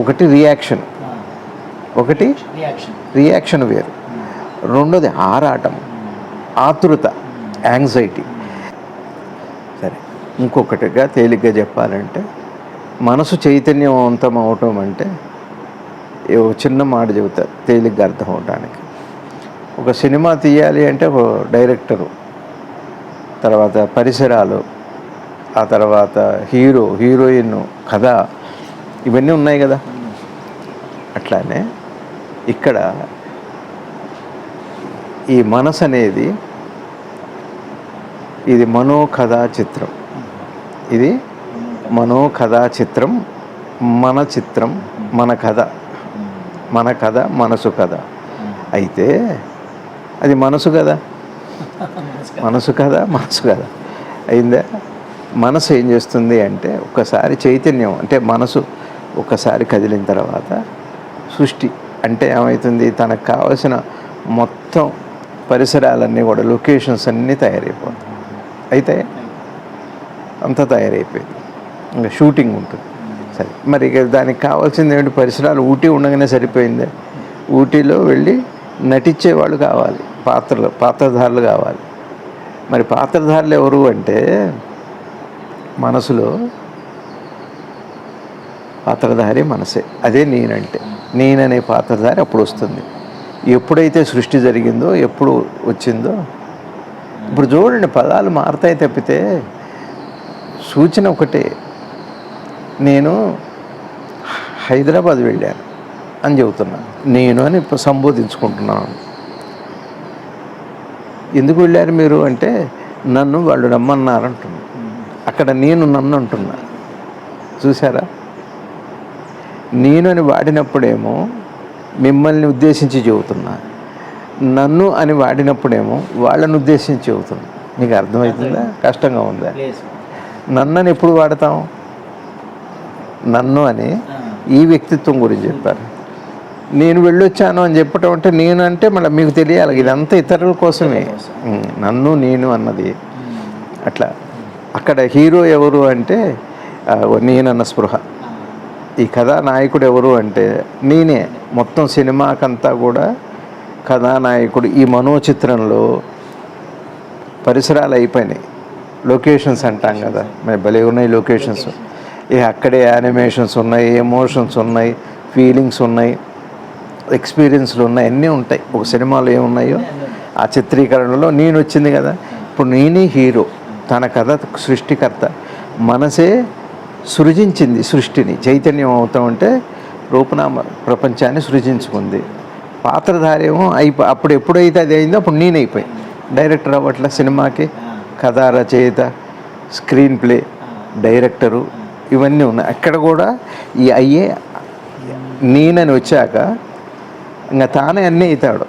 ఒకటి రియాక్షన్ ఒకటి రియాక్షన్ వేరు. రెండోది ఆరాటం ఆతృత యాంగ్జైటీ సరే ఇంకొకటిగా తేలిగ్గా చెప్పాలంటే మనసు చైతన్యవంతం అవటం అంటే ఓ చిన్న మాట చెబుతా తేలిగ్గా అర్థం అవటానికి. ఒక సినిమా తీయాలి అంటే ఒక డైరెక్టరు తర్వాత పరిసరాలు ఆ తర్వాత హీరో హీరోయిన్ కథ ఇవన్నీ ఉన్నాయి కదా. అట్లానే ఇక్కడ ఈ మనసు అనేది ఇది మనోకథా చిత్రం ఇది మనోకథా చిత్రం మన చిత్రం మన కథ. మన కథ మనసు కథ. అయితే అది మనసు కదా. మనసు కదా మనసు కదా అయిందా? మనసు ఏం చేస్తుంది అంటే ఒక్కసారి చైతన్యం అంటే మనసు ఒకసారి కదిలిన తర్వాత సృష్టి అంటే ఏమవుతుంది తనకు కావలసిన మొత్తం పరిసరాలన్నీ కూడా లొకేషన్స్ అన్నీ తయారైపోతాయి. అయితే అంతా తయారైపోయింది. ఇంకా షూటింగ్ ఉంటుంది. సరే మరి ఇక దానికి కావాల్సింది ఏంటి పరిసరాలు ఊటీ ఉండగానే సరిపోయింది. ఊటీలో వెళ్ళి నటించే వాళ్ళు కావాలి. పాత్రలు పాత్రధారులు కావాలి. మరి పాత్రధారులు ఎవరు అంటే మనసులో పాత్రధారి మనసే. అదే నేనంటే. నేననే పాత్రధారి అప్పుడు వస్తుంది. ఎప్పుడైతే సృష్టి జరిగిందో ఎప్పుడు వచ్చిందో ఇప్పుడు చూడండి పదాలు మారుతాయి తప్పితే సూచన ఒకటే. నేను హైదరాబాద్ వెళ్ళాను అని చెబుతున్నాను నేను అని ఇప్పుడు సంబోధించుకుంటున్నాను. ఎందుకు వెళ్ళారు మీరు అంటే నన్ను వాళ్ళు రమ్మన్నారు అక్కడ నేను నన్ను అంటున్నా. చూసారా నేను అని వాడినప్పుడేమో మిమ్మల్ని ఉద్దేశించి చెబుతున్నా. నన్ను అని వాడినప్పుడేమో వాళ్ళని ఉద్దేశించి చెబుతున్నా. మీకు అర్థమవుతుందా? కష్టంగా ఉందా? ప్లేస్ నన్ను అని ఎప్పుడు వాడతాం? నన్ను అని ఈ వ్యక్తిత్వం గురించి చెప్పారు నేను వెళ్ళొచ్చాను అని చెప్పటం అంటే నేను అంటే మళ్ళీ మీకు తెలియాలి. ఇదంతా ఇతరుల కోసమే. నన్ను నేను అన్నది. అట్లా. అక్కడ హీరో ఎవరు అంటే నేనన్న స్పృహ. ఈ కథానాయకుడు ఎవరు అంటే నేనే. మొత్తం సినిమాకంతా కూడా కథానాయకుడు. ఈ మనోచిత్రంలో పరిసరాలు అయిపోయినాయి. లొకేషన్స్ అంటాం కదా. మరి భలే ఉన్నాయి లొకేషన్స్. ఇక అక్కడే యానిమేషన్స్ ఉన్నాయి ఎమోషన్స్ ఉన్నాయి ఫీలింగ్స్ ఉన్నాయి ఎక్స్పీరియన్స్లు ఉన్నాయి అన్నీ ఉంటాయి. ఒక సినిమాలో ఏమున్నాయో? ఆ చిత్రీకరణలో నేను వచ్చింది కదా. ఇప్పుడు నేనే హీరో. తన కథ సృష్టికర్త. మనసే సృజించింది సృష్టిని. చైతన్యం అవుతాం అంటే రూపనామ ప్రపంచాన్ని సృజించుకుంది. పాత్రధార్యం ఏమో అయిపో అప్పుడు ఎప్పుడైతే అది అయిందో అప్పుడు నేనైపోయి డైరెక్టర్ అవ్వట్ల సినిమాకి? కథ రచయిత స్క్రీన్ ప్లే డైరెక్టరు ఇవన్నీ ఉన్నాయి. అక్కడ కూడా ఈ అయ్యే నేనని వచ్చాక ఇంకా తానే అన్నీ అవుతాడు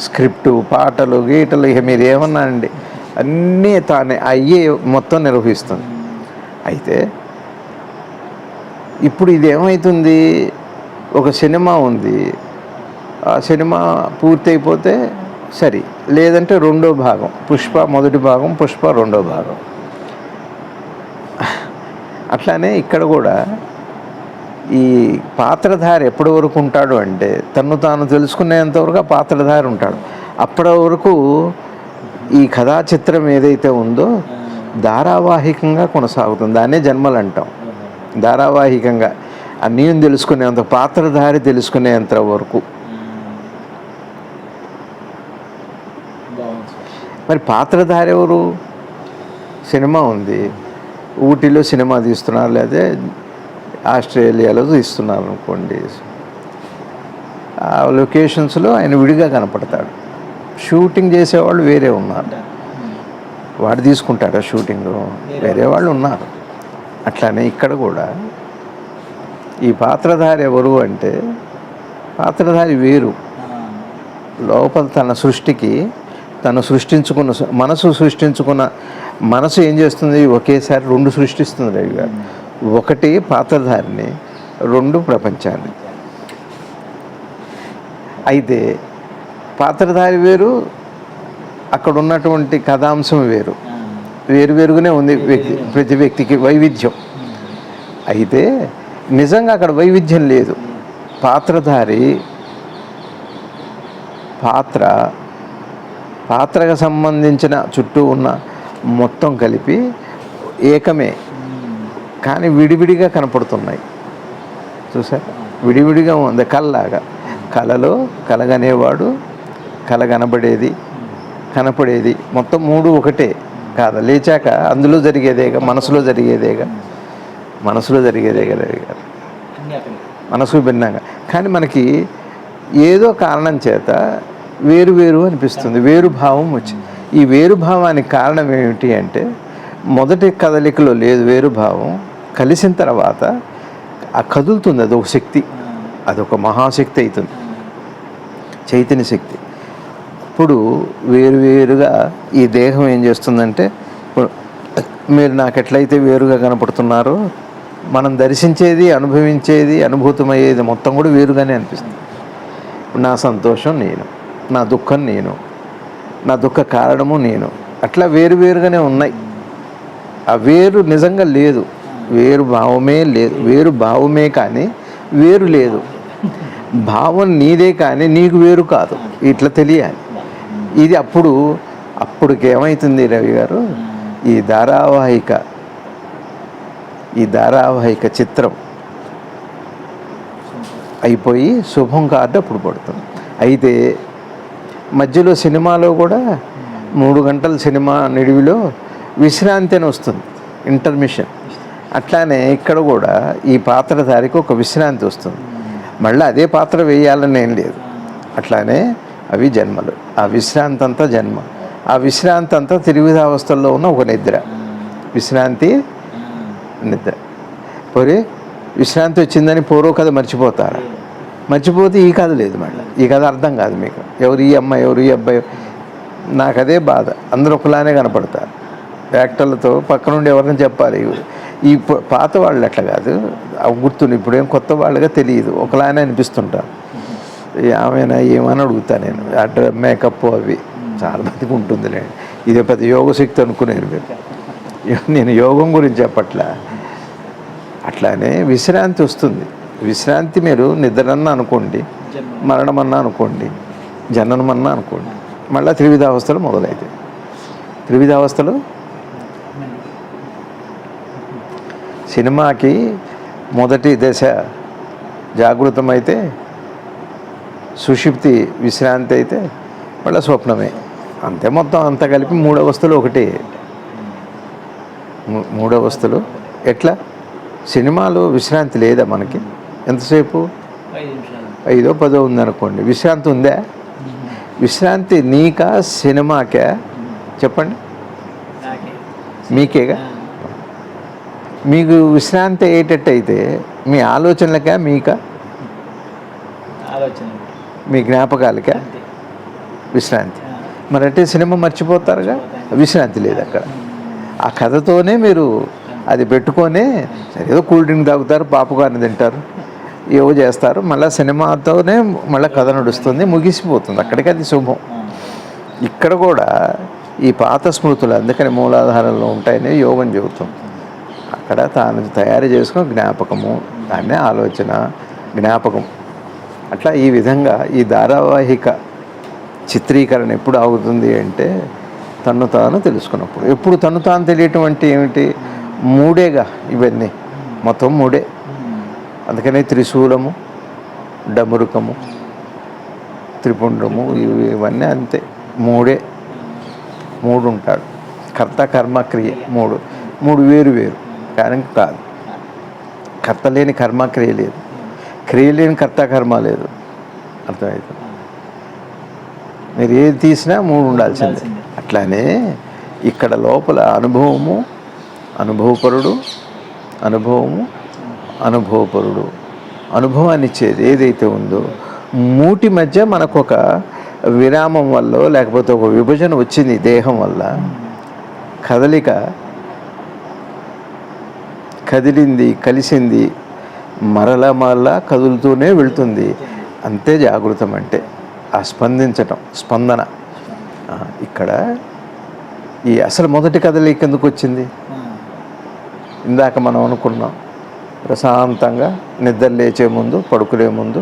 స్క్రిప్టు పాటలు గీటలు ఇక మీరు ఏమన్నా అండి అన్నీ తానే అయ్యే మొత్తం నిర్వహిస్తుంది. అయితే ఇప్పుడు ఇది ఏమవుతుంది ఒక సినిమా ఉంది. ఆ సినిమా పూర్తయిపోతే సరి. లేదంటే రెండో భాగం. పుష్ప మొదటి భాగం పుష్ప రెండో భాగం. అట్లానే ఇక్కడ కూడా ఈ పాత్రధారి ఎప్పటి వరకు ఉంటాడు అంటే తను తాను తెలుసుకునేంతవరకు ఆ పాత్రధారి ఉంటాడు. అప్పటి వరకు ఈ కథా చిత్రం ఏదైతే ఉందో ధారావాహికంగా కొనసాగుతుంది. దాన్నే జన్మలు అంటాం ధారావాహికంగా. ఆ నేను తెలుసుకునేంత పాత్రధారి తెలుసుకునేంత వరకు. మరి పాత్రధారి ఎవరు? సినిమా ఉంది. ఊటీలో సినిమా తీస్తున్నారు లేదా ఆస్ట్రేలియాలో తీస్తున్నారు అనుకోండి. ఆ లొకేషన్స్లో ఆయన విడిగా కనపడతాడు. షూటింగ్ చేసేవాళ్ళు వేరే ఉన్నారు. వాడు తీసుకుంటాడా షూటింగ్ వేరే వాళ్ళు ఉన్నారు. అట్లానే ఇక్కడ కూడా. ఈ పాత్రధారి ఎవరు అంటే పాత్రధారి వేరు. లోపల తన సృష్టికి తను సృష్టించుకున్న మనసు సృష్టించుకున్న మనసు ఏం చేస్తుంది? ఒకేసారి రెండు సృష్టిస్తుంది రవి గారు. ఒకటి పాత్రధారిని రెండు ప్రపంచాన్ని. అయితే పాత్రధారి వేరు అక్కడ ఉన్నటువంటి కథాంశం వేరు. వేరు వేరుగానే ఉంది వ్యక్తి ప్రతి వ్యక్తికి వైవిధ్యం. అయితే నిజంగా అక్కడ వైవిధ్యం లేదు. పాత్రధారి పాత్ర పాత్రకు సంబంధించిన చుట్టూ ఉన్న మొత్తం కలిపి ఏకమే. కానీ విడివిడిగా కనపడుతున్నాయి. చూసారు? విడివిడిగా ఉంది. కళ్ళలాగా. కళలో కలగనేవాడు కలగనబడేది కనపడేది. మొత్తం మూడు ఒకటే కాదా లేచాక అందులో జరిగేదేగా మనసులో జరిగేదేగా మనసులో జరిగేదేగా జరిగారు మనసు భిన్నంగా. కానీ మనకి ఏదో కారణం చేత వేరు వేరు అనిపిస్తుంది వేరు భావం వచ్చింది ఈ వేరు భావానికి కారణం ఏమిటి అంటే మొదటి కదలికలో లేదు వేరు భావం కలిసిన తర్వాత ఆ కదులుతుంది అదొక శక్తి. అదొక మహాశక్తి అవుతుంది. చైతన్య శక్తి. ఇప్పుడు వేరువేరుగా ఈ దేహం ఏం చేస్తుందంటే మీరు నాకు ఎట్లయితే వేరుగా కనపడుతున్నారో మనం దర్శించేది అనుభవించేది అనుభూతమయ్యేది మొత్తం కూడా వేరుగానే అనిపిస్తుంది. నా సంతోషం నేను నా దుఃఖం నేను నా దుఃఖ కారణము నేను అట్లా వేరు వేరుగానే ఉన్నాయి. ఆ వేరు నిజంగా లేదు. వేరు భావమే లేదు వేరు భావమే కానీ వేరు లేదు. భావం నీదే కానీ నీకు వేరు కాదు. ఇట్లా తెలియాలి. ఇది అప్పుడు అప్పుడుకి ఏమవుతుంది రవి గారు? ఈ ధారావాహిక ఈ ధారావాహిక చిత్రం అయిపోయి శుభం కార్డు అప్పుడు పడుతుంది. అయితే మధ్యలో సినిమాలో కూడా మూడు గంటల సినిమా నిడివిలో విశ్రాంతి అని వస్తుంది ఇంటర్మిషన్. అట్లానే ఇక్కడ కూడా ఈ పాత్రధారికి ఒక విశ్రాంతి వస్తుంది. మళ్ళీ అదే పాత్ర వేయాలని ఏం లేదు. అట్లానే అవి జన్మలు. ఆ విశ్రాంతి అంతా జన్మ. ఆ విశ్రాంతి అంతా త్రివిధావస్థల్లో ఉన్న ఒక నిద్ర. విశ్రాంతి నిద్ర. పోరే విశ్రాంతి వచ్చిందని పూర్వ కథ మర్చిపోతారు? మర్చిపోతే ఈ కథ లేదు మళ్ళీ. ఈ కథ అర్థం కాదు మీకు. ఎవరు ఈ అమ్మాయి ఎవరు ఈ అబ్బాయి? నాకు అదే బాధ. అందరూ ఒకలానే కనపడతారు. యాక్టర్లతో పక్క నుండి ఎవరిని చెప్పాలి? ఈ పాత వాళ్ళు అట్లా కాదు. అవి గుర్తుండి ఇప్పుడేం కొత్త వాళ్ళుగా తెలియదు. ఒకలానే అనిపిస్తుంటారు. ఆమెనా ఏమని అడుగుతా నేను? అడ్డ మేకప్ అవి. చాలా మందికి ఉంటుందిలే. ఇదే పెద్ద యోగశక్తి అనుకునేది మీరు. నేను యోగం గురించి చెప్పట్లా? అట్లానే విశ్రాంతి వస్తుంది. విశ్రాంతి మీరు నిద్రన్నా అనుకోండి మరణమన్నా అనుకోండి జననమన్నా అనుకోండి మళ్ళీ త్రివిధావస్థలు మొదలవుతాయి త్రివిధావస్థలు? సినిమాకి మొదటి దశ జాగృతమైతే సుషిప్తి విశ్రాంతి అయితే మళ్ళీ స్వప్నమే. అంతే మొత్తం అంతా కలిపి మూడవస్థలు ఒకటే. మూ- మూడవస్థలు ఎట్లా? సినిమాలో విశ్రాంతి లేదా మనకి? ఎంతసేపు? ఐదు పదో ఉందనుకోండి. విశ్రాంతి ఉందా? విశ్రాంతి నీకా సినిమాకా? చెప్పండి. మీకేగా? మీకు విశ్రాంతి అయ్యేటట్టయితే మీ ఆలోచనలకా మీకా? ఆలోచన మీ జ్ఞాపకాలకా విశ్రాంతి. మరి అంటే సినిమా మర్చిపోతారుగా? విశ్రాంతి లేదు అక్కడ. ఆ కథతోనే మీరు అది పెట్టుకొనే ఏదో కూల్ డ్రింక్ తాగుతారు పాపకాన్ని తింటారు ఏవో చేస్తారు. మళ్ళీ సినిమాతోనే మళ్ళీ కథ నడుస్తుంది ముగిసిపోతుంది. అక్కడికి అది శుభం. ఇక్కడ కూడా ఈ పాత స్మృతులు అందుకని మూలాధారంలో ఉంటాయని యోగం చెబుతుంది. అక్కడ తాను తయారు చేసుకున్న జ్ఞాపకము దాన్నే ఆలోచన జ్ఞాపకం. అట్లా ఈ విధంగా ఈ ధారావాహిక చిత్రీకరణ ఎప్పుడు ఆగుతుంది అంటే తను తాను తెలుసుకున్నప్పుడు. ఎప్పుడు తను తాను తెలియటం అంటే ఏమిటి? మూడేగా ఇవన్నీ. మొత్తం మూడే. అందుకనే త్రిశూలము డమురుకము త్రిపుండము ఇవి ఇవన్నీ అంతే. మూడే. మూడు ఉంటాడు కర్త కర్మ క్రియ మూడు. మూడు వేరు వేరు. కానీ కాదు. కర్త లేని కర్మక్రియ లేదు. క్రియ లేని కర్త కర్మ లేదు. అర్థమవుతుంది మీరు ఏది తీసినా మూడు ఉండాల్సిందే. ఉండాల్సిందే. అట్లానే ఇక్కడ లోపల అనుభవము అనుభవపరుడు అనుభవము అనుభవపరుడు. అనుభవాన్ని ఇచ్చేది ఏదైతే ఉందో మూటి మధ్య మనకు ఒక విరామం వల్ల లేకపోతే ఒక విభజన వచ్చింది దేహం వల్ల. కదలిక కదిలింది కలిసింది మరల మరలా కదులుతూనే వెళ్తుంది. అంతే జాగృతం అంటే ఆ స్పందించటం స్పందన. ఇక్కడ ఈ అసలు మొదటి కదలిక ఎందుకు వచ్చింది? ఇందాక మనం అనుకున్నాం ప్రశాంతంగా నిద్ర లేచే ముందు పడుకునే ముందు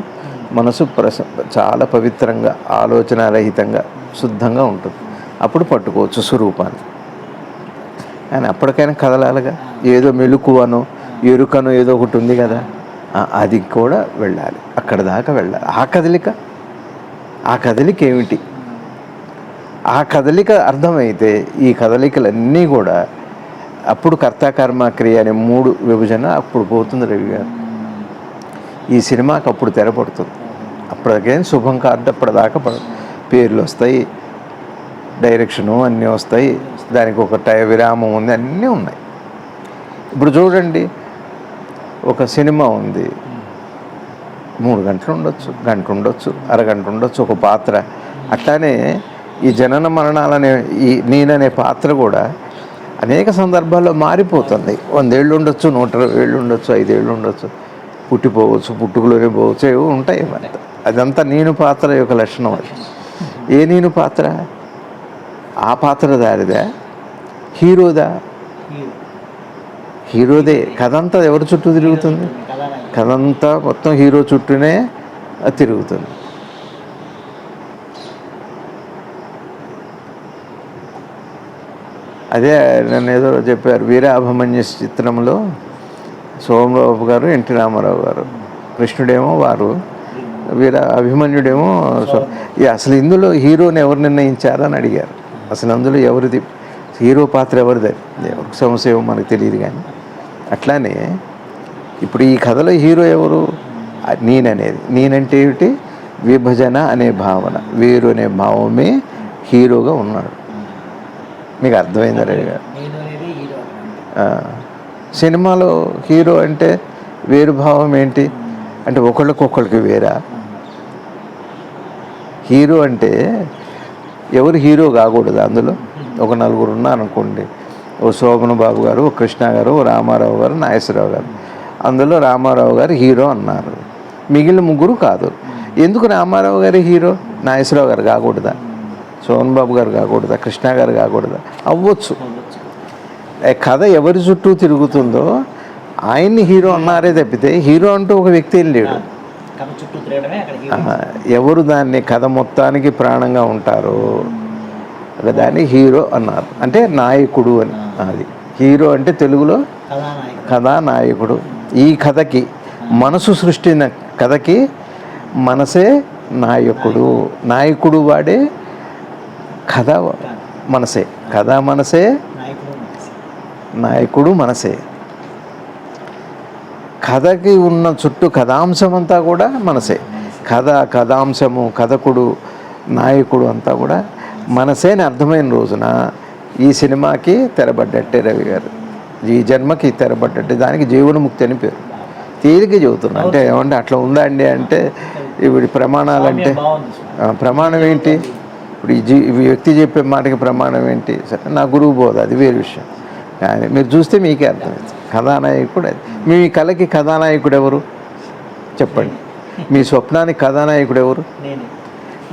మనసు ప్రశ చాలా పవిత్రంగా ఆలోచనారహితంగా శుద్ధంగా ఉంటుంది. అప్పుడు పట్టుకోవచ్చు స్వరూపాన్ని కానీ అప్పటికైనా కదలాలిగా. ఏదో మెలుకువను ఎరుకను ఏదో ఒకటి ఉంది కదా. అది కూడా వెళ్ళాలి. అక్కడ దాకా వెళ్ళాలి. ఆ కదలిక? ఆ కదలిక ఏమిటి? ఆ కదలిక అర్థమైతే ఈ కదలికలన్నీ కూడా అప్పుడు కర్తాకర్మ క్రియ అనే మూడు విభజన అప్పుడు పోతుంది రవి గారు. ఈ సినిమాకి అప్పుడు తెరపడుతుంది అప్పటికేం శుభం కార్డు అప్పటిదాకా పడ- పేర్లు వస్తాయి. డైరెక్షను అన్నీ వస్తాయి. దానికి ఒక టై విరామం ఉంది. అన్నీ ఉన్నాయి. ఇప్పుడు చూడండి. ఒక సినిమా ఉంది. మూడు గంటలు ఉండొచ్చు గంట ఉండొచ్చు అరగంట ఉండొచ్చు ఒక పాత్ర. అట్లానే ఈ జనన మరణాలనే ఈ నేననే పాత్ర కూడా అనేక సందర్భాల్లో మారిపోతుంది. వందేళ్ళు ఉండొచ్చు నూట ఇరవై ఏళ్ళు ఉండొచ్చు ఐదేళ్ళు ఉండొచ్చు. పుట్టిపోవచ్చు పుట్టుకలోనే పోవచ్చు ఏవో ఉంటాయి అదంతా నేను పాత్ర యొక్క లక్షణం అది. ఏ నేను పాత్ర? ఆ పాత్ర దారిదా హీరోదా హీరోదే. కథ అంతా ఎవరి చుట్టూ తిరుగుతుంది? కథ అంతా మొత్తం హీరో చుట్టూనే తిరుగుతుంది. అదే నన్ను ఏదో చెప్పారు వీరాభిమన్యు చిత్రంలో సోమరాబు గారు ఎన్టీ రామారావు గారు. కృష్ణుడేమో వారు వీర అభిమన్యుడేమో ఈ అసలు ఇందులో హీరోని ఎవరు నిర్ణయించారని అడిగారు. అసలు అందులో ఎవరిది? హీరో పాత్ర ఎవరిది? ఎవరికి సమస్య ఏమో మనకు తెలియదు కానీ. అట్లానే ఇప్పుడు ఈ కథలో హీరో ఎవరు? నేననేది. నేనంటే ఏమిటి? విభజన అనే భావన. వేరు అనే భావమే హీరోగా ఉన్నాడు. మీకు అర్థమైందా రవి గారు? సినిమాలో హీరో అంటే వేరు భావం ఏంటి? అంటే ఒకళ్ళకొకళ్ళకి వేరా? హీరో అంటే ఎవరు హీరో కాకూడదు అందులో? ఒక నలుగురు ఉన్నారనుకోండి. ఓ శోభన బాబు గారు ఓ కృష్ణ గారు ఓ రామారావు గారు నాగేశ్వరరావు గారు. అందులో రామారావు గారు హీరో అన్నారు. మిగిలిన ముగ్గురు కాదు. ఎందుకు రామారావు గారి హీరో? నాగేశ్వరరావు గారు కాకూడదా? సోహన్ బాబు గారు కాకూడదా? కృష్ణ గారు కాకూడదా? అవ్వచ్చు. కథ ఎవరి చుట్టూ తిరుగుతుందో ఆయన్ని హీరో అన్నారే తప్పితే హీరో అంటూ ఒక వ్యక్తి ఏం లేడు. ఎవరు దాన్ని కథ మొత్తానికి ప్రాణంగా ఉంటారో? దాన్ని హీరో అన్నారు. అంటే నాయకుడు అని అది. హీరో అంటే తెలుగులో కథానాయకుడు. ఈ కథకి మనసు సృష్టిన కథకి మనసే నాయకుడు. నాయకుడు. వాడే కథ మనసే. కథ మనసు. నాయకుడు మనసే. కథకి ఉన్న చుట్టూ కథాంశం అంతా కూడా మనసే. కథ కథాంశము కథకుడు నాయకుడు అంతా కూడా మనసే అని అర్థమైన రోజున ఈ సినిమాకి తెరబడ్డట్టే రవి గారు. ఈ జన్మకి తెరబడ్డట్టే దానికి జీవనముక్తి అని పేరు. తేలిక చెబుతున్నా. అంటే ఏమంటే అట్లా ఉందా అండి అంటే ఇప్పుడు ప్రమాణాలు అంటే ప్రమాణం ఏంటి? ఇప్పుడు ఈ వ్యక్తి చెప్పే మాటకి ప్రమాణం ఏంటి? సరే నా గురువు బోధ అది వేరే విషయం. కానీ మీరు చూస్తే మీకే అర్థమవుతుంది కథానాయకుడు అది. మీ కళకి కథానాయకుడు ఎవరు? చెప్పండి. మీ స్వప్నానికి కథానాయకుడు ఎవరు?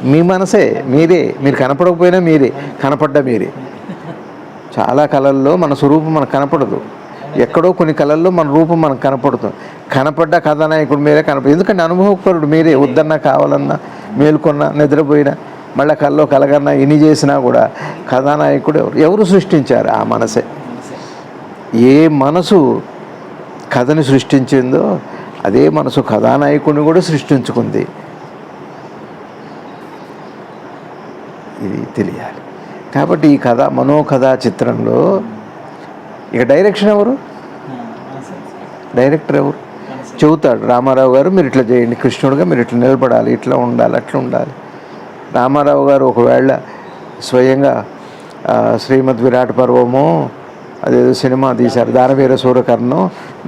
మీ మనసే మీరే. మీరు కనపడకపోయినా మీరే. కనపడ్డ మీరే. చాలా కళల్లో మన స్వరూపం మనకు కనపడదు. ఎక్కడో కొన్ని కళల్లో మన రూపం మనకు కనపడుతుంది. కనపడ్డ కథానాయకుడు మీరే కనపడదు ఎందుకంటే అనుభవపరుడు మీరే. వద్దన్నా కావాలన్నా మేల్కొన్నా నిద్రపోయినా మళ్ళీ కళ్ళలో కలగన్నా ఇన్ని చేసినా కూడా కథానాయకుడు ఎవరు? ఎవరు సృష్టించారు ఆ మనసే? ఏ మనసు కథని సృష్టించిందో అదే మనసు కథానాయకుడిని కూడా సృష్టించుకుంది. ఇది తెలియాలి. కాబట్టి ఈ కథ మనోకథా చిత్రంలో ఇక డైరెక్షన్ ఎవరు? డైరెక్టర్ ఎవరు? చెబుతాడు రామారావు గారు మీరు ఇట్లా చేయండి కృష్ణుడిగా మీరు ఇట్లా నిలబడాలి ఇట్లా ఉండాలి అట్లా ఉండాలి. రామారావు గారు ఒకవేళ స్వయంగా శ్రీమద్ విరాట్ పర్వము అదేదో సినిమా తీశారు దానవీర సూరకర్ణం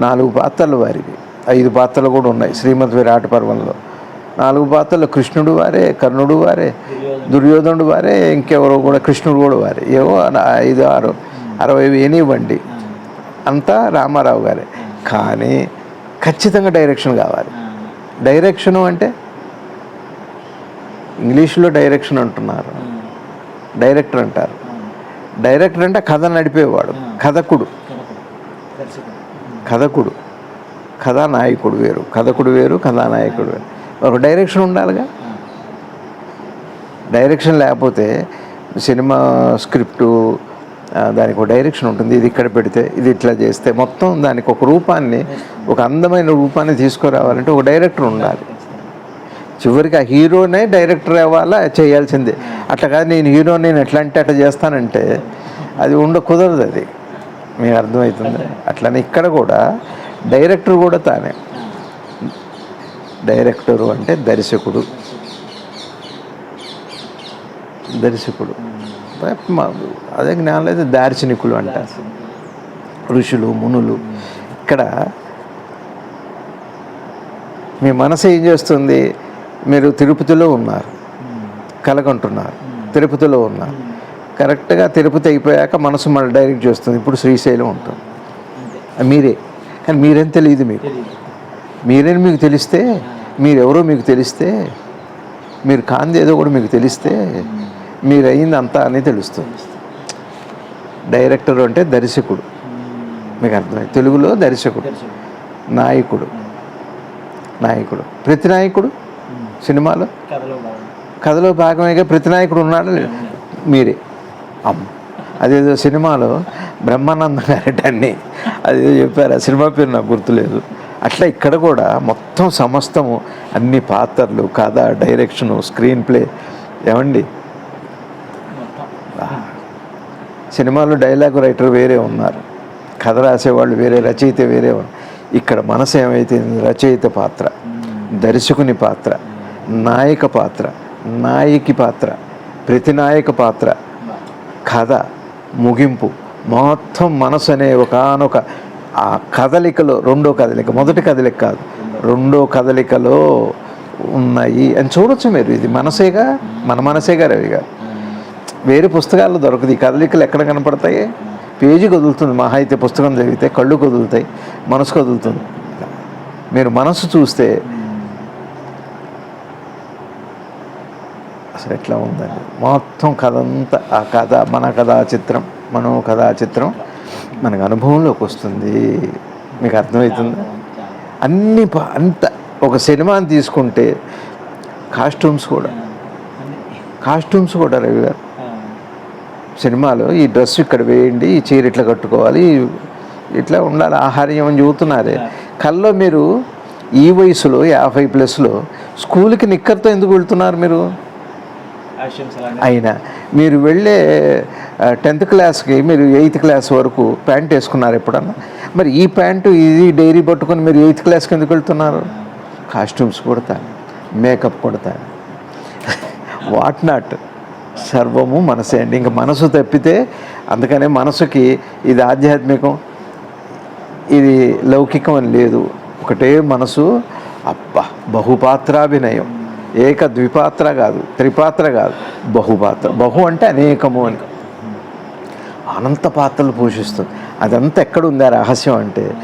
నాలుగు పాత్రలు వారివి. ఐదు పాత్రలు కూడా ఉన్నాయి శ్రీమద్ విరాట్ పర్వంలో. నాలుగు పాత్రలు. కృష్ణుడు వారే కర్ణుడు వారే దుర్యోధనుడు వారే ఇంకెవరో కూడా కృష్ణుడు కూడా వారే. ఏవో ఐదు ఆరు అరవై ఏనివ్వండి. అంతా రామారావు గారే. కానీ ఖచ్చితంగా డైరెక్షన్ కావాలి. డైరెక్షను అంటే ఇంగ్లీష్లో డైరెక్షన్ అంటున్నారు. డైరెక్టర్ అంటారు. డైరెక్టర్ అంటే కథ నడిపేవాడు. కథకుడు కథకుడు, కథకుడు. కథానాయకుడు వేరు. కథకుడు వేరు కథానాయకుడు వేరు. ఒక డైరెక్షన్ ఉండాలిగా. డైరెక్షన్ లేకపోతే సినిమా స్క్రిప్టు దానికి ఒక డైరెక్షన్ ఉంటుంది. ఇది ఇక్కడ పెడితే ఇది ఇట్లా చేస్తే మొత్తం దానికి ఒక రూపాన్ని ఒక అందమైన రూపాన్ని తీసుకురావాలంటే ఒక డైరెక్టర్ ఉండాలి. చివరికి ఆ హీరోనే డైరెక్టర్ అవ్వాలా? చేయాల్సిందే. అట్లా కాదు నేను హీరో నేను ఎట్లా అంటే అట్లా చేస్తానంటే అది ఉండ కుదరదు అది. మీకు అర్థమవుతుంది? అట్లనే ఇక్కడ కూడా డైరెక్టర్ కూడా తానే. డైరెక్టరు అంటే దర్శకుడు. దర్శకుడు. మా- అదే జ్ఞానం అయితే దార్శనికులు అంటారు ఋషులు మునులు. ఇక్కడ మీ మనసు ఏం చేస్తుంది? మీరు తిరుపతిలో ఉన్నారు. కలగంటున్నారు. తిరుపతిలో ఉన్నారు. కరెక్ట్గా తిరుపతి అయిపోయాక మనసు మళ్ళీ డైరెక్ట్ చేస్తుంది. ఇప్పుడు శ్రీశైలం ఉంటుంది. మీరే. కానీ మీరేం తెలియదు మీకు. మీరేని మీకు తెలిస్తే మీరెవరో మీకు తెలిస్తే మీరు కాంది ఏదో కూడా మీకు తెలిస్తే మీరు అయింది అంతా అని తెలుస్తుంది. డైరెక్టర్ అంటే దర్శకుడు. మీకు అర్థమై తెలుగులో దర్శకుడు నాయకుడు నాయకుడు. ప్రతి నాయకుడు సినిమాలో? కథలో భాగమేగా ప్రతి నాయకుడు ఉన్నాడు మీరే. అమ్మ అదేదో సినిమాలో బ్రహ్మానందం అన్ని అదేదో చెప్పారు ఆ సినిమా పేరు నాకు గుర్తులేదు. అట్లా ఇక్కడ కూడా మొత్తం సమస్తము అన్ని పాత్రలు కథ డైరెక్షను స్క్రీన్ ప్లే ఏమండి? సినిమాలో డైలాగ్ రైటర్ వేరే ఉన్నారు. కథ రాసేవాళ్ళు వేరే రచయిత వేరే ఉన్నారు. ఇక్కడ మనసు ఏమైతే రచయిత పాత్ర దర్శకుని పాత్ర నాయక పాత్ర నాయకి పాత్ర ప్రతినాయక పాత్ర కథ ముగింపు మొత్తం మనసు అనే ఒకనొక ఆ కదలికలో రెండో కదలిక మొదటి కదలిక కాదు రెండో కదలికలో ఉన్నాయి అని చూడొచ్చు మీరు. ఇది మనసేగా? మన మనసేగా రవిగా వేరే పుస్తకాల్లో దొరకదు. ఈ కదలికలు ఎక్కడ కనపడతాయి? పేజీ కదులుతుంది. మహా అయితే పుస్తకం చదివితే కళ్ళు కదులుతాయి మనసు కదులుతుంది. మీరు మనసు చూస్తే అసలు ఎట్లా ఉందండి? మొత్తం కథ అంతా ఆ కథ మన కథా చిత్రం మనో కథా చిత్రం. మనకు అనుభవంలోకి వస్తుంది. మీకు అర్థమవుతుంది? అన్ని అంత ఒక సినిమాని తీసుకుంటే కాస్ట్యూమ్స్ కూడా. కాస్ట్యూమ్స్ కూడా రవి గారు. సినిమాలో ఈ డ్రెస్ ఇక్కడ వేయండి ఈ చీర ఇట్లా కట్టుకోవాలి ఇట్లా ఉండాలి ఆహార్యం అని చెబుతున్నారే. కల్లో మీరు ఈ వయసులో యాభై ప్లస్లో స్కూల్కి నిక్కర్తో ఎందుకు వెళ్తున్నారు మీరు? అయినా మీరు వెళ్ళే టెన్త్ క్లాస్కి మీరు ఎయిత్ క్లాస్ వరకు ప్యాంట్ వేసుకున్నారు ఎప్పుడన్నా? మరి ఈ ప్యాంటు ఇది డైరీ పట్టుకొని మీరు ఎయిత్ క్లాస్కి ఎందుకు వెళ్తున్నారు? కాస్ట్యూమ్స్ కొడతాను మేకప్ కొడతాను. వాట్ నాట్ సర్వము మనసే అండి. ఇంకా మనసు తప్పితే అందుకనే మనసుకి ఇది ఆధ్యాత్మికం ఇది లౌకికం అని లేదు. ఒకటే మనసు అబ్బా బహుపాత్రాభినయం. ఏక ద్విపాత్ర కాదు త్రిపాత్ర కాదు బహుపాత్ర. బహు అంటే అనేకము అని అనంత పాత్రలు పోషిస్తుంది. అదంతా ఎక్కడుంది ఆ రహస్యం అంటే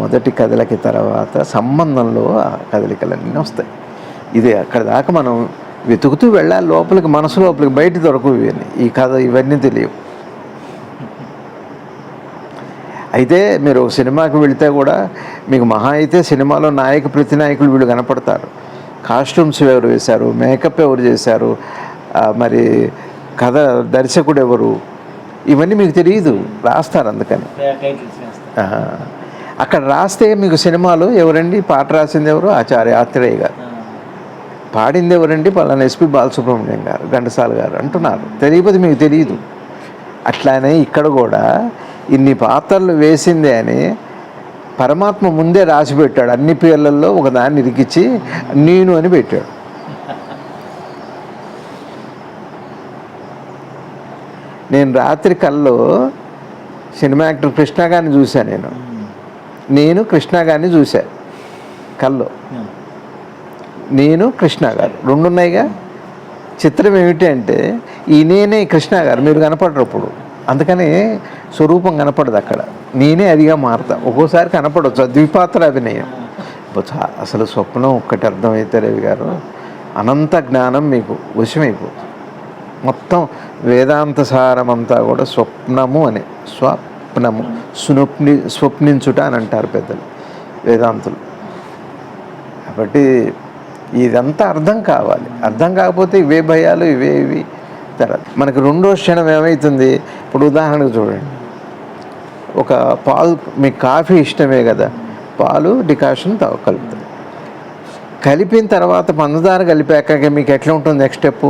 మొదటి కదలిక తర్వాత సంబంధంలో ఆ కదలికలన్నీ వస్తాయి. ఇది అక్కడ దాకా మనం వెతుకుతూ వెళ్ళాలి లోపలికి మనసు లోపలికి బయట దొరకవు ఇవన్నీ. ఈ కథ ఇవన్నీ తెలియవు. అయితే మీరు సినిమాకి వెళితే కూడా మీకు మహా అయితే సినిమాలో నాయక ప్రతినాయకులు వీళ్ళు కనపడతారు. కాస్ట్యూమ్స్ ఎవరు వేశారు? మేకప్ ఎవరు చేశారు? మరి కథ దర్శకుడు ఎవరు? ఇవన్నీ మీకు తెలియదు రాస్తారు అందుకని. అక్కడ రాస్తే మీకు సినిమాలో ఎవరండి? పాట రాసింది ఎవరు? ఆచార్య ఆత్రేయ గారు. పాడింది ఎవరండి? పలానా ఎస్పి బాలసుబ్రహ్మణ్యం గారు ఘంటసాల గారు అంటున్నారు. తెలియకపోతే మీకు తెలియదు అట్లానే ఇక్కడ కూడా ఇన్ని పాత్రలు వేసింది అని పరమాత్మ ముందే రాసి పెట్టాడు. అన్ని పేర్లలో ఒక దాన్ని ఇరికిచ్చి నేను అని పెట్టాడు. నేను రాత్రి కల్లో సినిమా యాక్టర్ కృష్ణ గారిని చూశాను నేను. నేను కృష్ణ గారిని చూశా కల్లో. నేను కృష్ణ గారు. రెండు ఉన్నాయిగా చిత్రం ఏమిటి అంటే ఈ నేనే కృష్ణ గారు. మీరు కనపడరు అప్పుడు అందుకని స్వరూపం కనపడదు అక్కడ. నేనే అదిగా మారుతా. ఒక్కోసారి కనపడవచ్చు ద్విపాత్ర అభినయం. అసలు స్వప్నం ఒక్కటి అర్థమైతే రవి గారు అనంత జ్ఞానం మీకు వశమైపోతుంది. మొత్తం వేదాంత సారమంతా కూడా స్వప్నము అని స్వప్నము స్వప్ని స్వప్నించుట అని అంటారు పెద్దలు వేదాంతులు. కాబట్టి ఇదంతా అర్థం కావాలి. అర్థం కాకపోతే ఇవే భయాలు ఇవే ఇవి. తర్వాత మనకు రెండో క్షణం ఏమవుతుంది ఇప్పుడు ఉదాహరణకు చూడండి. ఒక పాలు మీకు కాఫీ ఇష్టమే కదా? పాలు డికాషన్ తాగు కలుపుతుంది కలిపిన తర్వాత పంచదార కలిపాక మీకు ఎట్లా ఉంటుంది నెక్స్ట్ స్టెప్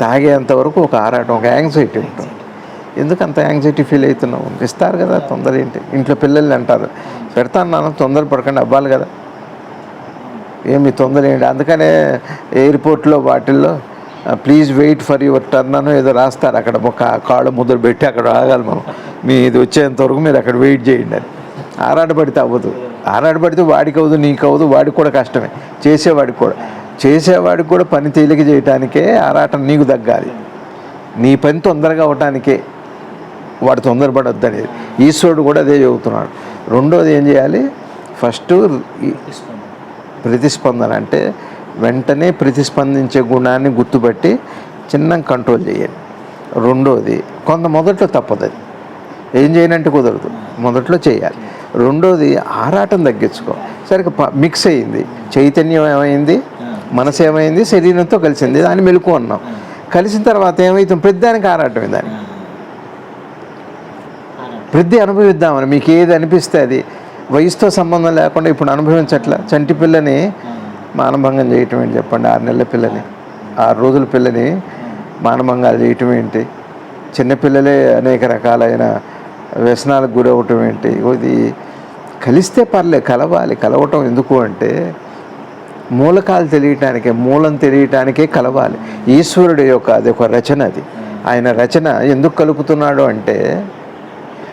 తాగేంత వరకు ఒక ఆరాటం ఒక యాంగ్జైటీ ఉంటుంది. ఎందుకు అంత యాంగ్జైటీ ఫీల్ అవుతున్నావు? ఇస్తారు కదా తొందర ఏంటి? ఇంట్లో పిల్లల్ని అంటారు. పెడతాను నాన్న తొందర పడకండి అవ్వాలి కదా. ఏమి తొందర ఏంటి? అందుకనే ఎయిర్పోర్ట్లో వాటిల్లో please wait for your turn అని ఏదో రాస్తారు అక్కడ. ఒక కాళ్ళు ముద్ర పెట్టి అక్కడ ఆగాలి మనం. మీ ఇది వచ్చేంత వరకు మీరు అక్కడ వెయిట్ చేయండి అని. ఆరాటపడితే అవ్వదు ఆరాటపడితే వాడికి అవ్వదు నీకు అవ్వదు వాడికి కూడా కష్టమే. చేసేవాడికి కూడా. చేసేవాడికి కూడా పని తేలిక చేయటానికే ఆరాటం నీకు తగ్గాలి. నీ పని తొందరగా అవటానికే వాడు తొందరపడొద్దు అనేది. ఈశ్వరుడు కూడా అదే చెబుతున్నాడు. రెండోది ఏం చేయాలి? ఫస్ట్ ప్రతిస్పందన అంటే వెంటనే ప్రతిస్పందించే గుణాన్ని గుర్తుపెట్టి చిన్న కంట్రోల్ చేయండి. రెండోది కొంత మొదట్లో తప్పదు అది ఏం చేయనంటే కుదరదు. మొదట్లో చేయాలి. రెండోది ఆరాటం తగ్గించుకో. సరిగ్గా ప- మిక్స్ అయింది. చైతన్యం ఏమైంది? మనసు ఏమైంది? శరీరంతో కలిసింది. దాన్ని మెలకు అన్నాం. కలిసిన తర్వాత ఏమవుతుంది ప్రతిదానికి ఆరాటం దాన్ని ప్రతి అనుభవిద్దామని. మీకు ఏది అనిపిస్తే అది. వయసుతో సంబంధం లేకుండా ఇప్పుడు అనుభవించట్ల. చంటి పిల్లని మానభంగం చేయటం ఏంటి చెప్పండి? ఆరు నెలల పిల్లని. ఆరు రోజుల పిల్లని మానభంగాలు చేయటం ఏంటి? చిన్నపిల్లలే అనేక రకాలైన వ్యసనాలకు గురవటం ఏంటి? ఇది కలిస్తే పర్లే కలవాలి. కలవటం ఎందుకు అంటే మూలకాలు తెలియటానికే మూలం తెలియటానికే కలవాలి. ఈశ్వరుడు యొక్క అది ఒక రచన అది. ఆయన రచన ఎందుకు కలుపుతున్నాడు అంటే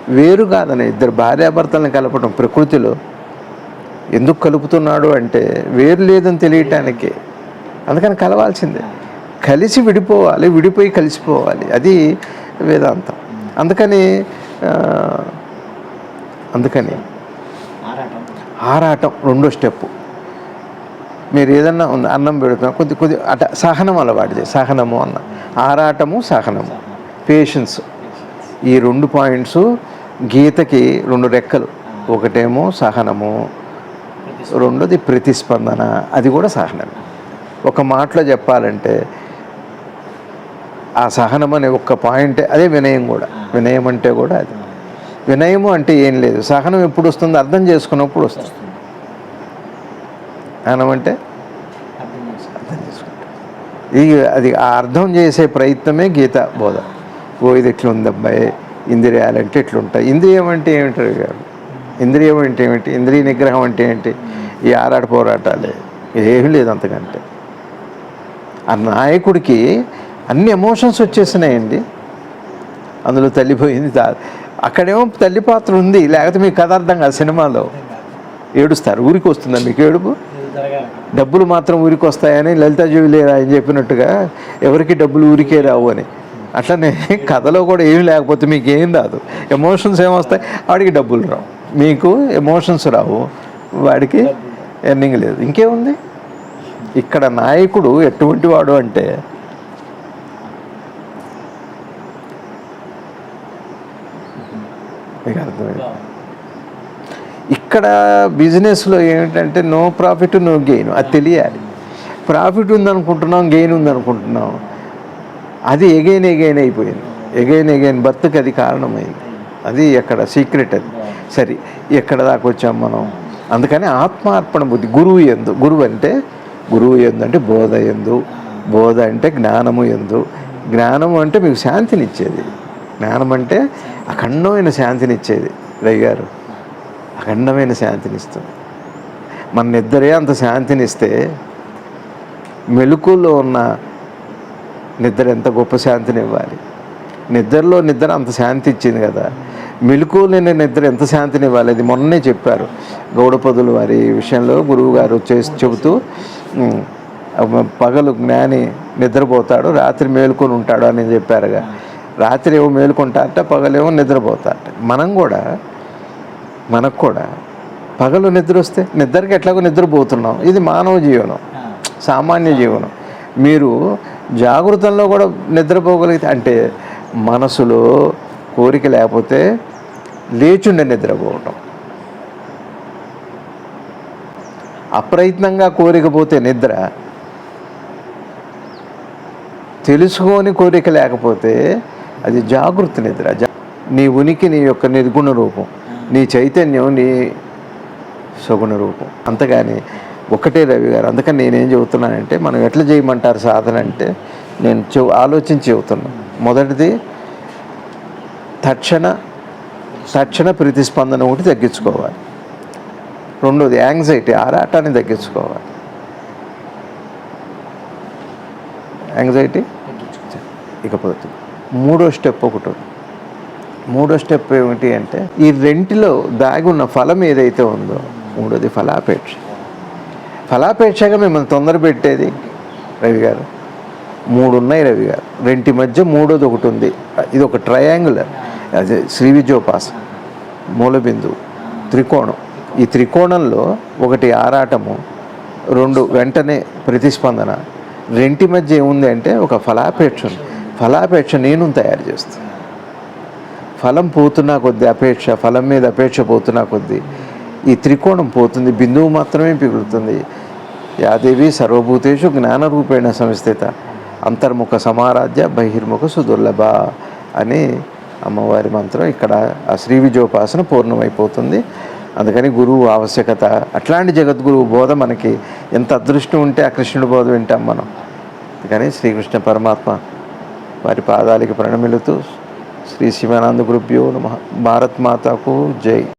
వేరు కాదని ఇద్దరు భార్యాభర్తలను కలపడం ప్రకృతిలో ఎందుకు కలుపుతున్నాడు అంటే వేరు లేదని తెలియటానికి. అందుకని కలవాల్సిందే. కలిసి విడిపోవాలి విడిపోయి కలిసిపోవాలి. అది వేదాంతం. అందుకని అందుకని ఆరాటం. రెండో స్టెప్. మీరు ఏదన్నా ఉంది అన్నం పెడుతున్నా కొద్ది కొద్ది అట సహనం అలవాటు చేయి. సహనము అన్న. ఆరాటము సహనము. పేషెన్స్ ఈ రెండు పాయింట్స్ గీతకి రెండు రెక్కలు. ఒకటేమో సహనము. రెండోది ప్రతిస్పందన. అది కూడా సహనమే ఒక మాటలో చెప్పాలంటే ఆ సహనం అనే ఒక్క పాయింటే అదే వినయం కూడా. వినయం అంటే కూడా అది. వినయము అంటే ఏం లేదు. సహనం ఎప్పుడు వస్తుంది అర్థం చేసుకున్నప్పుడు వస్తుంది. సహనం అంటే అర్థం చేసుకుంటాం. ఇది అది ఆ అర్థం చేసే ప్రయత్నమే గీత బోధ. ఓ ఇది ఎట్లా ఉంది అబ్బాయి ఇంద్రియాలు ఎట్లుంటాయి? ఇంద్రియం అంటే ఏమిటారు గారు ఇంద్రియం అంటే ఏమిటి? ఇంద్రియ నిగ్రహం అంటే ఏంటి? ఈ ఆరాట పోరాటాలే. ఏమీ లేదు అంతకంటే. ఆ నాయకుడికి అన్ని ఎమోషన్స్ వచ్చేసినాయండి. అందులో తల్లిపోయింది అక్కడేమో తల్లి పాత్ర ఉంది. లేకపోతే మీకు కథ అర్థం కాదు సినిమాలో. ఏడుస్తారు. ఊరికి వస్తుందా మీకు ఏడుపు? డబ్బులు మాత్రం ఊరికి వస్తాయని లలిత జూవిలేరా అని చెప్పినట్టుగా ఎవరికి డబ్బులు ఊరికే రావు అని. అట్లనే కథలో కూడా ఏమి లేకపోతే మీకు ఏం రాదు. ఎమోషన్స్ ఏమొస్తాయి? వాడికి డబ్బులు రావు. మీకు ఎమోషన్స్ రావు. వాడికి ఎర్నింగ్ లేదు. ఇంకేముంది? ఇక్కడ నాయకుడు ఎటువంటి వాడు అంటే మీకు అర్థమైంది. ఇక్కడ బిజినెస్లో ఏమిటంటే నో ప్రాఫిట్ నో గెయిన్ అది తెలియాలి. ప్రాఫిట్ ఉందనుకుంటున్నాం గెయిన్ ఉందనుకుంటున్నాం. అది ఎగైన్ ఎగైన్ అయిపోయింది. ఎగైన్ ఎగైన్ బర్త్కి అది కారణమైంది. అది ఎక్కడ సీక్రెట్ అది. సరే ఎక్కడ దాకా వచ్చాం మనం? అందుకని ఆత్మార్పణ బుద్ధి గురువు ఎందు గురువు అంటే గురువు ఎందు అంటే బోధ ఎందు బోధ అంటే జ్ఞానము ఎందు. జ్ఞానము అంటే మీకు శాంతినిచ్చేది. జ్ఞానం అంటే అఖండమైన శాంతినిచ్చేది. రయ్యారు అఖండమైన శాంతినిస్తుంది. మన నిద్రే అంత శాంతినిస్తే మెలకులో ఉన్న నిద్ర ఎంత గొప్ప శాంతిని ఇవ్వాలి నిద్రలో నిద్ర అంత శాంతి ఇచ్చింది కదా. మెలకు లేని నిద్ర ఎంత శాంతిని ఇవ్వాలి అది మొన్నే చెప్పారు. గౌడపదులు వారి విషయంలో గురువు గారు చేసి చెబుతూ పగలు జ్ఞాని నిద్రపోతాడు రాత్రి మేలుకొని ఉంటాడు అని చెప్పారుగా. రాత్రి ఏమో మేలుకుంటారట పగలేమో నిద్రపోతారట మనం కూడా మనకు కూడా పగలు నిద్ర వస్తే నిద్రకి ఎట్లాగో నిద్రపోతున్నాం. ఇది మానవ జీవనం సామాన్య జీవనం. మీరు జాగృతంలో కూడా నిద్రపోగలిగితే అంటే మనసులో కోరిక లేకపోతే లేచుండే నిద్రపోవటం. అప్రయత్నంగా కోరికపోతే నిద్ర తెలుసుకొని కోరిక లేకపోతే అది జాగృతి నిద్ర. జా- నీ ఉనికి నీ యొక్క నిర్గుణ రూపం నీ చైతన్యం నీ సగుణ రూపం. అంతగాని ఒకటే రవి గారు అందుకని నేనేం చెబుతున్నానంటే మనం ఎట్లా చేయమంటారు సాధన అంటే నేను చె ఆలోచించి చెబుతున్నాను మొదటిది తక్షణ తక్షణ ప్రతిస్పందన ఒకటి తగ్గించుకోవాలి. రెండోది యాంగ్జైటీ ఆరాటాన్ని తగ్గించుకోవాలి. యాంగ్జైటీ ఇకపోతే. మూడో స్టెప్ ఒకటి ఉంది. మూడో స్టెప్ ఏమిటి అంటే ఈ రెంటిలో దాగి ఉన్న ఫలం ఏదైతే ఉందో మూడోది ఫలాపేక్ష. ఫలాపేక్షగా మిమ్మల్ని తొందర పెట్టేది రవి గారు. మూడు ఉన్నాయి రవి గారు. రెంటి మధ్య మూడోది ఒకటి ఉంది. ఇది ఒక ట్రయాంగులర్ అదే శ్రీ విద్యోపాస మూలబిందువు త్రికోణం. ఈ త్రికోణంలో ఒకటి ఆరాటము రెండు వెంటనే ప్రతిస్పందన రెంటి మధ్య ఏముంది అంటే ఒక ఫలాపేక్ష ఉంది. ఫలాపేక్ష నేను తయారు చేస్తుంది ఫలం పోతున్నా కొద్దీ అపేక్ష ఫలం మీద అపేక్ష పోతున్నా కొద్దీ. ఈ త్రికోణం పోతుంది బిందువు మాత్రమే పిగులుతుంది. యాదేవి సర్వభూతేషు జ్ఞానరూపేణ సంస్థిత అంతర్ముఖ సమారాధ్య బహిర్ముఖ సుదుర్లభ అని అమ్మవారి మంత్రం ఇక్కడ ఆ శ్రీ విజయోపాసన పూర్ణమైపోతుంది. అందుకని గురువు ఆవశ్యకత అట్లాంటి జగద్గురువు బోధ మనకి ఎంత అదృష్టం ఉంటే ఆ కృష్ణుడి బోధ వింటాం మనం. అందుకని శ్రీకృష్ణ పరమాత్మ వారి పాదాలకి ప్రణమిలుతూ శ్రీ శివానంద గురుభ్యో నమ. భారత్ మాతకు జై.